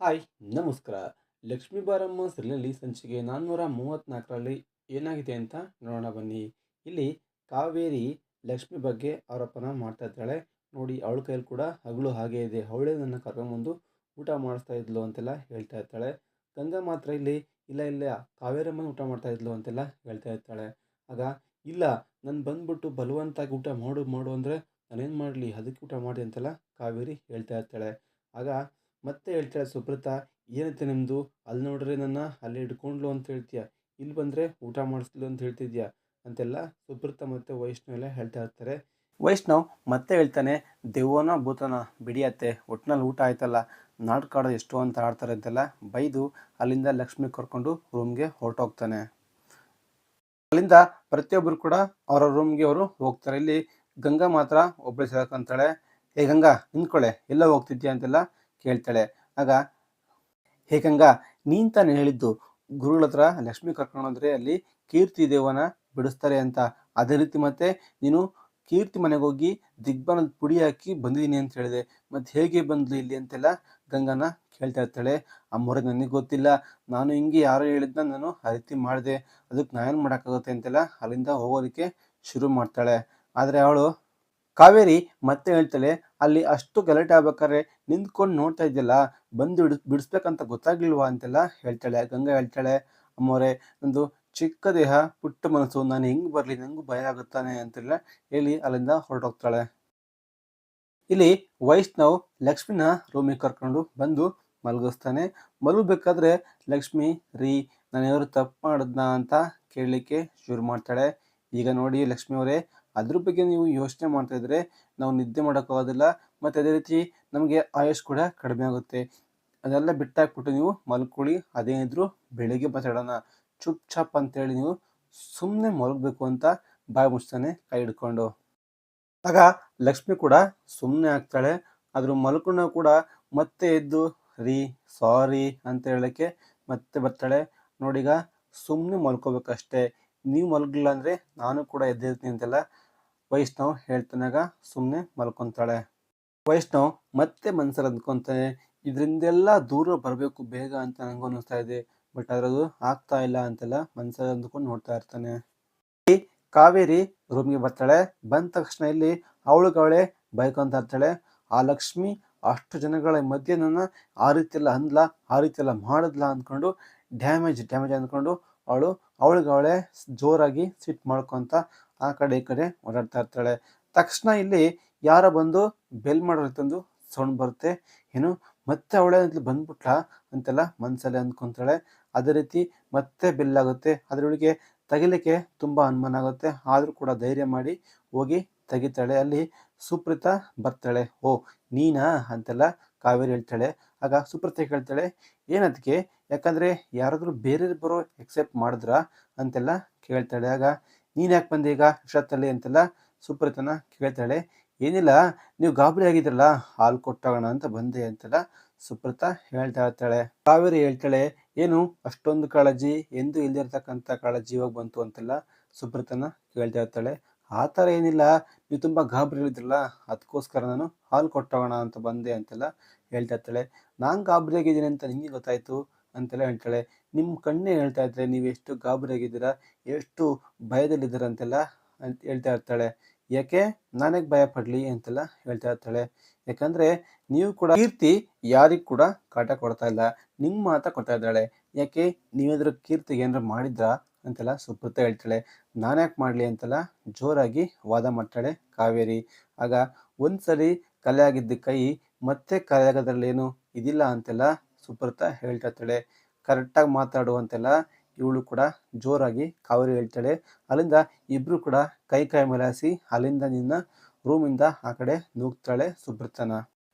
Hi, ನಮಸ್ಕಾರ. ಲಕ್ಷ್ಮೀ ಬಾರಮ್ಮ ಸಿರಿನಲ್ಲಿ ಸಂಚಿಕೆ ನಾನ್ನೂರ ಮೂವತ್ತ್ನಾಲ್ಕರಲ್ಲಿ ಏನಾಗಿದೆ ಅಂತ ನೋಡೋಣ ಬನ್ನಿ. ಇಲ್ಲಿ ಕಾವೇರಿ ಲಕ್ಷ್ಮಿ ಬಗ್ಗೆ ಆರೋಪನ ಮಾಡ್ತಾ ಇದ್ದಾಳೆ. ನೋಡಿ, ಅವಳ ಕೈಯಲ್ಲಿ ಕೂಡ ಹಗಳು ಹಾಗೆ ಇದೆ. ಅವಳೇ ನನ್ನ ಕರ್ಕೊಂಬಂದು ಊಟ ಮಾಡಿಸ್ತಾ ಇದ್ಲು ಅಂತೆಲ್ಲ ಹೇಳ್ತಾ ಇರ್ತಾಳೆ. ಗಂಗಾ ಮಾತ್ರ ಇಲ್ಲಿ, ಇಲ್ಲ ಇಲ್ಲ, ಕಾವೇರಮ್ಮನ ಊಟ ಮಾಡ್ತಾ ಇದ್ಲು ಅಂತೆಲ್ಲ ಹೇಳ್ತಾ ಇರ್ತಾಳೆ. ಆಗ, ಇಲ್ಲ, ನಾನು ಬಂದ್ಬಿಟ್ಟು ಬಲವಂತಾಗಿ ಊಟ ಮಾಡು ಮಾಡು ಅಂದರೆ ನಾನೇನು ಮಾಡಲಿ, ಅದಕ್ಕೆ ಊಟ ಮಾಡಿ ಅಂತೆಲ್ಲ ಕಾವೇರಿ ಹೇಳ್ತಾ ಇರ್ತಾಳೆ. ಆಗ ಮತ್ತೆ ಹೇಳ್ತಾಳೆ ಸುಬ್ರತ ಏನೈತೆ ನಿಮ್ಮದು ಅಲ್ಲಿ ನೋಡ್ರಿ ನನ್ನ, ಅಲ್ಲಿ ಹಿಡ್ಕೊಂಡ್ಲು ಅಂತ ಹೇಳ್ತೀಯ? ಇಲ್ಲಿ ಬಂದರೆ ಊಟ ಮಾಡಿಸ್ಲು ಅಂತ ಹೇಳ್ತಿದ್ಯಾ? ಅಂತೆಲ್ಲ ಸುಬ್ರತ ಮತ್ತು ವೈಷ್ಣವ್ ಎಲ್ಲ ಹೇಳ್ತಾ ಇರ್ತಾರೆ. ವೈಷ್ಣವ್ ಮತ್ತೆ ಹೇಳ್ತಾನೆ ದೆವ್ವನ ಭೂತನ ಬಿಡಿಯತ್ತೆ ಒಟ್ಟಿನಲ್ಲಿ ಊಟ ಆಯ್ತಲ್ಲ ನಾಟಕ ಆಡೋದು ಎಷ್ಟು ಅಂತ ಆಡ್ತಾರೆ ಅಂತೆಲ್ಲ ಬೈದು ಅಲ್ಲಿಂದ ಲಕ್ಷ್ಮಿ ಕರ್ಕೊಂಡು ರೂಮ್ಗೆ ಹೊರಟೋಗ್ತಾನೆ. ಅಲ್ಲಿಂದ ಪ್ರತಿಯೊಬ್ಬರು ಕೂಡ ಅವರ ರೂಮ್ಗೆ ಅವರು ಹೋಗ್ತಾರೆ. ಇಲ್ಲಿ ಗಂಗಾ ಮಾತ್ರ ಒಬ್ಬಳೆ ಸೇರ್ಕೊಂತಾಳೆ ಏ ಗಂಗಾ ನಿಂತ್ಕೊಳ್ಳೆ ಎಲ್ಲ ಹೋಗ್ತಿದ್ಯಾ? ಅಂತೆಲ್ಲ ಕೇಳ್ತಾಳೆ. ಆಗ ಹೇಗಂಗ ನೀನ್ ತಾನೇ ಹೇಳಿದ್ದು, ಗುರುಗಳ ಹತ್ರ ಲಕ್ಷ್ಮಿ ಕರ್ಕೊಂಡೋದ್ರೆ ಅಲ್ಲಿ ಕೀರ್ತಿ ದೇವನ ಬಿಡಿಸ್ತಾರೆ ಅಂತ. ಅದೇ ರೀತಿ ಮತ್ತೆ ನೀನು ಕೀರ್ತಿ ಮನೆಗೆ ಹೋಗಿ ದಿಗ್ಬನದ ಪುಡಿ ಹಾಕಿ ಬಂದಿದ್ದೀನಿ ಅಂತ ಹೇಳಿದೆ. ಮತ್ತೆ ಹೇಗೆ ಬಂದ್ಲು ಇಲ್ಲಿ ಅಂತೆಲ್ಲ ಗಂಗನ ಕೇಳ್ತಾ ಇರ್ತಾಳೆ. ಅಮ್ಮವ್ರೆ ನನಗೆ ಗೊತ್ತಿಲ್ಲ. ನಾನು ಹಿಂಗೆ ಯಾರೋ ಹೇಳಿದ್ನ ನಾನು ಆ ರೀತಿ ಮಾಡಿದೆ. ಅದಕ್ಕೆ ನಾನೇನು ಮಾಡೋಕ್ಕಾಗುತ್ತೆ ಅಂತೆಲ್ಲ ಅಲ್ಲಿಂದ ಹೋಗೋದಕ್ಕೆ ಶುರು ಮಾಡ್ತಾಳೆ. ಆದರೆ ಅವಳು ಕಾವೇರಿ ಮತ್ತೆ ಹೇಳ್ತಾಳೆ ಅಲ್ಲಿ ಅಷ್ಟು ಗಲಾಟೆ ಆಗ್ಬೇಕಾದ್ರೆ ನಿಂತ್ಕೊಂಡು ನೋಡ್ತಾ ಇದ್ದಿಲ್ಲ ಬಂದು ಬಿಡಿಸ್ ಬಿಡಿಸ್ಬೇಕಂತ ಗೊತ್ತಾಗ್ಲಿಲ್ವಾ ಅಂತೆಲ್ಲ ಹೇಳ್ತಾಳೆ, ಗಂಗಾ ಹೇಳ್ತಾಳೆ, ಅಮ್ಮೋರೆ, ನಂದು ಚಿಕ್ಕ ದೇಹ, ಪುಟ್ಟ ಮನಸ್ಸು, ನಾನು ಹೆಂಗೆ ಬರಲಿ, ನಂಗೂ ಭಯ ಆಗುತ್ತಾನೆ ಅಂತೆಲ್ಲ ಹೇಳಿ ಅಲ್ಲಿಂದ ಹೊರಟೋಗ್ತಾಳೆ. ಇಲ್ಲಿ ವೈಷ್ಣವ್ ಲಕ್ಷ್ಮಿನ ರೂಮಿಗೆ ಕರ್ಕೊಂಡು ಬಂದು ಮಲಗಿಸ್ತಾನೆ. ಮಲಗಬೇಕಾದ್ರೆ ಲಕ್ಷ್ಮಿ, ರೀ, ನಾನು ಏನಾದ್ರು ತಪ್ಪು ಮಾಡಿದ್ನಾ? ಅಂತ ಕೇಳಲಿಕ್ಕೆ ಶುರು ಮಾಡ್ತಾಳೆ. ಈಗ ನೋಡಿ ಲಕ್ಷ್ಮಿ ಅವರೇ ಅದ್ರ ಬಗ್ಗೆ ನೀವು ಯೋಚನೆ ಮಾಡ್ತಾ ಇದ್ರೆ ನಾವು ನಿದ್ದೆ ಮಾಡೋಕ್ಕಾಗೋದಿಲ್ಲ ಮತ್ತು ಅದೇ ರೀತಿ ನಮಗೆ ಆಯುಷ್ ಕೂಡ ಕಡಿಮೆ ಆಗುತ್ತೆ. ಅದೆಲ್ಲ ಬಿಟ್ಟಾಕ್ಬಿಟ್ಟು ನೀವು ಮಲ್ಕೊಳ್ಳಿ ಅದೇನಿದ್ರು ಬೆಳಿಗ್ಗೆ ಮಾತಾಡೋಣ ಚುಪ್ ಚಾಪ್ ಅಂತೇಳಿ ನೀವು ಸುಮ್ಮನೆ ಮಲಗಬೇಕು ಅಂತ ಬಾಯಿ ಮುಚ್ತಾನೆ ಕೈ ಹಿಡ್ಕೊಂಡು. ಆಗ ಲಕ್ಷ್ಮಿ ಕೂಡ ಸುಮ್ಮನೆ ಆಗ್ತಾಳೆ ಅದ್ರ ಮಲ್ಕೊಂಡು ಕೂಡ ಮತ್ತೆ ಎದ್ದು, ರೀ, ಸಾರಿ ಅಂತ ಹೇಳಕ್ಕೆ ಮತ್ತೆ ಬರ್ತಾಳೆ. ನೋಡಿಗ ಸುಮ್ಮನೆ ಮಲ್ಕೋಬೇಕಷ್ಟೇ. ನೀವು ಮಲಗಿಲ್ಲ ಅಂದರೆ ನಾನು ಕೂಡ ಎದ್ದಿರ್ತೀನಿ ಅಂತೆಲ್ಲ ವೈಷ್ಣವ್ ಹೇಳ್ತಾನಾಗ ಸುಮ್ಮನೆ ಮಲ್ಕೊತಾಳೆ. ವೈಷ್ಣವ್ ಮತ್ತೆ ಮನ್ಸಲ್ಲಿ ಅಂದ್ಕೊತಾನೆ, ಇದರಿಂದೆಲ್ಲ ದೂರ ಬರಬೇಕು ಬೇಗ ಅಂತ ನನಗೂ ಅನ್ನಿಸ್ತಾ ಇದೆ, ಬಟ್ ಅದರದು ಆಗ್ತಾ ಇಲ್ಲ ಅಂತೆಲ್ಲ ಮನ್ಸಲ್ಲಿ ಅಂದ್ಕೊಂಡು ನೋಡ್ತಾ ಇರ್ತಾನೆ. ಕಾವೇರಿ ರೂಮ್ಗೆ ಬರ್ತಾಳೆ, ಬಂದ ತಕ್ಷಣ ಇಲ್ಲಿ ಅವಳಿಗವಳೆ ಬೈಕೊಂತ ಇರ್ತಾಳೆ, ಆ ಲಕ್ಷ್ಮಿ ಅಷ್ಟು ಜನಗಳ ಮಧ್ಯೆ ನನ್ನ ಆ ರೀತಿಯೆಲ್ಲ ಅಂದ್ಲ, ಆ ರೀತಿಯೆಲ್ಲ ಮಾಡಿದ್ಲ ಅಂದ್ಕೊಂಡು, ಡ್ಯಾಮೇಜ್ ಡ್ಯಾಮೇಜ್ ಅಂದ್ಕೊಂಡು ಅವಳು ಅವಳಿಗವಳೆ ಜೋರಾಗಿ ಸಿಟ್ ಮಾಡ್ಕೊತ ಆ ಕಡೆ ಈ ಕಡೆ ಓಡಾಡ್ತಾ ಇರ್ತಾಳೆ. ತಕ್ಷಣ ಇಲ್ಲಿ ಯಾರ ಬಂದು ಬೆಲ್ ಮಾಡೋದಂದು ಸೌಂಡ್ ಬರುತ್ತೆ. ಏನು ಮತ್ತೆ ಅವಳೇ ಬಂದ್ಬಿಟ್ಲಾ ಅಂತೆಲ್ಲ ಮನಸ್ಸಲ್ಲಿ ಅಂದ್ಕೊಂತಾಳೆ. ಅದೇ ರೀತಿ ಮತ್ತೆ ಬೆಲ್ ಆಗುತ್ತೆ. ಅದರೊಳಗೆ ತೆಗಿಲಿಕ್ಕೆ ತುಂಬ ಅನುಮಾನ ಆಗುತ್ತೆ. ಆದರೂ ಕೂಡ ಧೈರ್ಯ ಮಾಡಿ ಹೋಗಿ ತೆಗಿತಾಳೆ. ಅಲ್ಲಿ ಸುಪ್ರೀತಾ ಬರ್ತಾಳೆ. ಓ, ನೀನಾ ಅಂತೆಲ್ಲ ಕಾವೇರಿ ಹೇಳ್ತಾಳೆ. ಆಗ ಸುಪ್ರತಿ ಕೇಳ್ತಾಳೆ ಏನದಕ್ಕೆ ಯಾಕಂದರೆ ಯಾರಾದರೂ ಬೇರೆ ಬರೋ ಎಕ್ಸೆಪ್ಟ್ ಮಾಡಿದ್ರಾ? ಅಂತೆಲ್ಲ ಕೇಳ್ತಾಳೆ. ಆಗ, ನೀನು ಯಾಕೆ ಬಂದೆ ಈಗ ಇಷ್ಟೊತ್ತಲ್ಲಿ ಅಂತೆಲ್ಲ ಸುಪ್ರತನ ಕೇಳ್ತಾಳೆ. ಏನಿಲ್ಲ, ನೀವು ಗಾಬರಿ ಆಗಿದ್ರಲ್ಲ, ಹಾಲು ಕೊಟ್ಟೋಗೋಣ ಅಂತ ಬಂದೆ ಅಂತೆಲ್ಲ ಸುಪ್ರತ ಹೇಳ್ತಾ ಇರ್ತಾಳೆ. ಕಾವೇರಿ ಹೇಳ್ತಾಳೆ, ಏನು, ಅಷ್ಟೊಂದು ಕಾಳಜಿ, ಎಂದು ಇಲ್ದಿರ್ತಕ್ಕಂಥ ಕಾಳಜಿ ಇವಾಗ ಬಂತು ಅಂತೆಲ್ಲ ಸುಪ್ರತನ ಕೇಳ್ತಾ ಇರ್ತಾಳೆ. ಆ ಥರ ಏನಿಲ್ಲ, ನೀವು ತುಂಬ ಗಾಬರಿ ಹೇಳಿದ್ರಲ್ಲ ಅದಕ್ಕೋಸ್ಕರ ನಾನು ಹಾಲು ಕೊಟ್ಟೋಗೋಣ ಅಂತ ಬಂದೆ ಅಂತೆಲ್ಲ ಹೇಳ್ತಾ ಇರ್ತಾಳೆ. ನಾನು ಗಾಬರಿಯಾಗಿದ್ದೀನಿ ಅಂತ ನಿಮಗೆ ಗೊತ್ತಾಯಿತು? ಅಂತೆಲ್ಲ ಹೇಳ್ತಾಳೆ. ನಿಮ್ಮ ಕಣ್ಣೇ ಹೇಳ್ತಾ ಇದ್ರೆ ನೀವು ಎಷ್ಟು ಗಾಬರಿ ಆಗಿದ್ದೀರಾ ಎಷ್ಟು ಭಯದಲ್ಲಿದ್ದೀರ ಅಂತೆಲ್ಲ ಅಂತ ಹೇಳ್ತಾ ಇರ್ತಾಳೆ. ಯಾಕೆ? ನಾನೇ ಭಯ ಪಡಲಿ ಅಂತೆಲ್ಲ ಹೇಳ್ತಾ ಇರ್ತಾಳೆ. ಯಾಕಂದ್ರೆ ನೀವು ಕೂಡ ಕೀರ್ತಿ ಯಾರಿಗೂ ಕೂಡ ಕಾಟ ಕೊಡ್ತಾ ಇಲ್ಲ. ನಿಮ್ಮ ಮಾತ ಕೊಡ್ತಾ ಇದ್ದಾಳೆ. ಯಾಕೆ? ನೀವೇದ್ರ ಕೀರ್ತಿಗೆ ಏನಾರ ಮಾಡಿದ್ರಾ? ಅಂತೆಲ್ಲ ಸುಪ್ರತ ಹೇಳ್ತಾಳೆ. ನಾನ್ಯಾಕೆ ಮಾಡಲಿ ಅಂತೆಲ್ಲ ಜೋರಾಗಿ ವಾದ ಮಾಡ್ತಾಳೆ ಕಾವೇರಿ. ಆಗ ಒಂದ್ಸರಿ ಕಲೆ ಆಗಿದ್ದ ಕೈ ಮತ್ತೆ ಕಲೆ ಆಗೋದ್ರಲ್ಲಿ ಏನು? ಇದಿಲ್ಲ ಅಂತೆಲ್ಲ ಹೇಳ್ತಾ ಇರ್ತಾಳೆ. ಕರೆಕ್ಟಾಗಿ ಮಾತಾಡು ಅಂತೆಲ್ಲ ಇವಳು ಕೂಡ ಜೋರಾಗಿ ಕಾವೇರಿ ಹೇಳ್ತಾಳೆ. ಅಲ್ಲಿಂದ ಇಬ್ಬರು ಕೂಡ ಕೈ ಕೈ ಮೇಲಾಸಿ ಅಲ್ಲಿಂದ ನಿನ್ನ ರೂಮಿಂದ ಆ ಕಡೆ ನೂಗ್ತಾಳೆ ಸುಬ್ರತನ.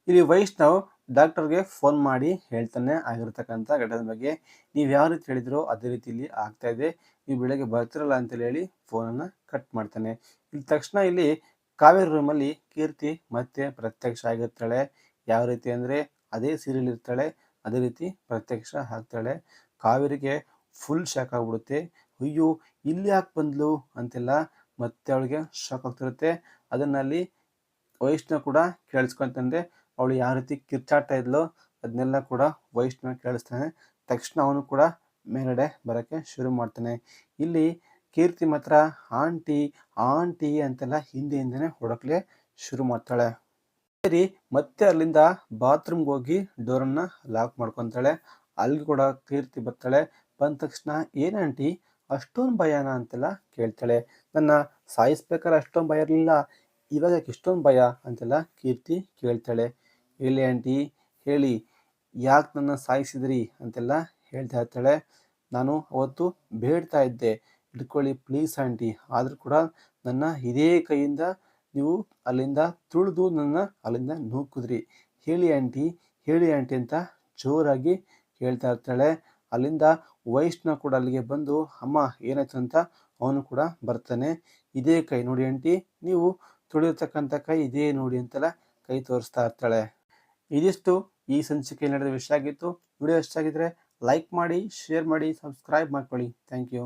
ಇಲ್ಲಿ ವೈಷ್ಣವ್ ಡಾಕ್ಟರ್ಗೆ ಫೋನ್ ಮಾಡಿ ಹೇಳ್ತಾನೆ ಆಗಿರ್ತಕ್ಕಂಥ ಘಟನೆ ಬಗ್ಗೆ. ನೀವು ಯಾವ ರೀತಿ ಹೇಳಿದ್ರೋ ಅದೇ ರೀತಿಯಲ್ಲಿ ಆಗ್ತಾ ಇದೆ. ನೀವು ಬೆಳಗ್ಗೆ ಬರ್ತಿರಲ್ಲ ಅಂತೇಳಿ ಹೇಳಿ ಫೋನನ್ನು ಕಟ್ ಮಾಡ್ತಾನೆ. ಇಲ್ಲಿ ತಕ್ಷಣ ಇಲ್ಲಿ ಕಾವೇರಿ ರೂಮಲ್ಲಿ ಕೀರ್ತಿ ಮತ್ತೆ ಪ್ರತ್ಯಕ್ಷ ಆಗಿರ್ತಾಳೆ. ಯಾವ ರೀತಿ ಅಂದರೆ ಅದೇ ಸೀರಿಯಲ್ ಇರ್ತಾಳೆ, ಅದೇ ರೀತಿ ಪ್ರತ್ಯಕ್ಷ ಆಗ್ತಾಳೆ. ಕಾವೇರಿಗೆ ಫುಲ್ ಶಾಕ್ ಆಗ್ಬಿಡುತ್ತೆ. ಅಯ್ಯೋ, ಇಲ್ಲಿ ಯಾಕೆ ಬಂದ್ಲು ಅಂತೆಲ್ಲ ಮತ್ತೆ ಅವಳಿಗೆ ಶಾಕ್ ಆಗ್ತಿರುತ್ತೆ. ಅದನ್ನಲ್ಲಿ ವೈಷ್ಣವ್ ಕೂಡ ಕೇಳಿಸ್ಕೊಂತಂದ್ರೆ ಅವಳು ಯಾವ ರೀತಿ ಕಿರ್ಚಾಡ್ತಾ ಇದ್ಲು ಅದನ್ನೆಲ್ಲ ಕೂಡ ವೈಷ್ಣವ ಕೇಳಿಸ್ತಾನೆ. ತಕ್ಷಣ ಅವನು ಕೂಡ ಮೇಲ್ಗಡೆ ಬರೋಕ್ಕೆ ಶುರು ಮಾಡ್ತಾನೆ. ಇಲ್ಲಿ ಕೀರ್ತಿ ಮಾತ್ರ ಆಂಟಿ ಆಂಟಿ ಅಂತೆಲ್ಲ ಹಿಂದೆ ಹಿಂದೆನೇ ಹುಡುಕ್ಲೆ ಶುರು ಮಾಡ್ತಾಳೆ. ಸರಿ, ಮತ್ತೆ ಅಲ್ಲಿಂದ ಬಾತ್ರೂಮ್ಗೆ ಹೋಗಿ ಡೋರನ್ನು ಲಾಕ್ ಮಾಡ್ಕೊತಾಳೆ. ಅಲ್ಲಿ ಕೂಡ ಕೀರ್ತಿ ಬರ್ತಾಳೆ. ಬಂದ ತಕ್ಷಣ ಏನಂಟಿ ಅಷ್ಟೊಂದು ಭಯನ ಅಂತೆಲ್ಲ ಕೇಳ್ತಾಳೆ. ನನ್ನ ಸಾಯಿಸ್ಬೇಕಾದ್ರೆ ಅಷ್ಟೊಂದು ಭಯ ಇರಲಿಲ್ಲ. ಇವಾಗ ಯಾಕೆ ಇಷ್ಟೊಂದು ಭಯ? ಅಂತೆಲ್ಲ ಕೀರ್ತಿ ಕೇಳ್ತಾಳೆ. ಹೇಳಿ ಆಂಟಿ? ಹೇಳಿ. ಯಾಕೆ ನನ್ನ ಸಾಯಿಸಿದ್ರಿ? ಅಂತೆಲ್ಲ ಹೇಳ್ತಾ ಇರ್ತಾಳೆ. ನಾನು ಅವತ್ತು ಬೇಡ್ತಾ ಇದ್ದೆ. ಹಿಡ್ಕೊಳ್ಳಿ, ಪ್ಲೀಸ್ ಆಂಟಿ. ಆದರೂ ಕೂಡ ನನ್ನ ಇದೇ ಕೈಯಿಂದ ನೀವು ಅಲ್ಲಿಂದ ತುಳಿದು ನನ್ನ ಅಲ್ಲಿಂದ ನೂಕಿದ್ರಿ. ಹೇಳಿ ಆಂಟಿ ಹೇಳಿ ಆಂಟಿ ಅಂತ ಜೋರಾಗಿ ಹೇಳ್ತಾ ಇರ್ತಾಳೆ. ಅಲ್ಲಿಂದ ವಯಸ್ಸನ್ನ ಕೂಡ ಅಲ್ಲಿಗೆ ಬಂದು, ಅಮ್ಮ, ಏನಾಯ್ತು ಅಂತ? ಅವನು ಕೂಡ ಬರ್ತಾನೆ. ಇದೇ ಕೈ ನೋಡಿ ಆಂಟಿ, ನೀವು ತುಳಿಯತಕ್ಕಂಥ ಕೈ ಇದೇ ನೋಡಿ ಅಂತೆಲ್ಲ ಕೈ ತೋರಿಸ್ತಾ ಇರ್ತಾಳೆ. ಇದಿಷ್ಟು ಈ ಸಂಚಿಕೆ ನಡೆದ ವಿಷಯ ಆಗಿತ್ತು. ವಿಡಿಯೋ ಇಷ್ಟ ಆಗಿದ್ರೆ ಲೈಕ್ ಮಾಡಿ, ಶೇರ್ ಮಾಡಿ, ಸಬ್ಸ್ಕ್ರೈಬ್ ಮಾಡ್ಕೊಳ್ಳಿ. Thank you.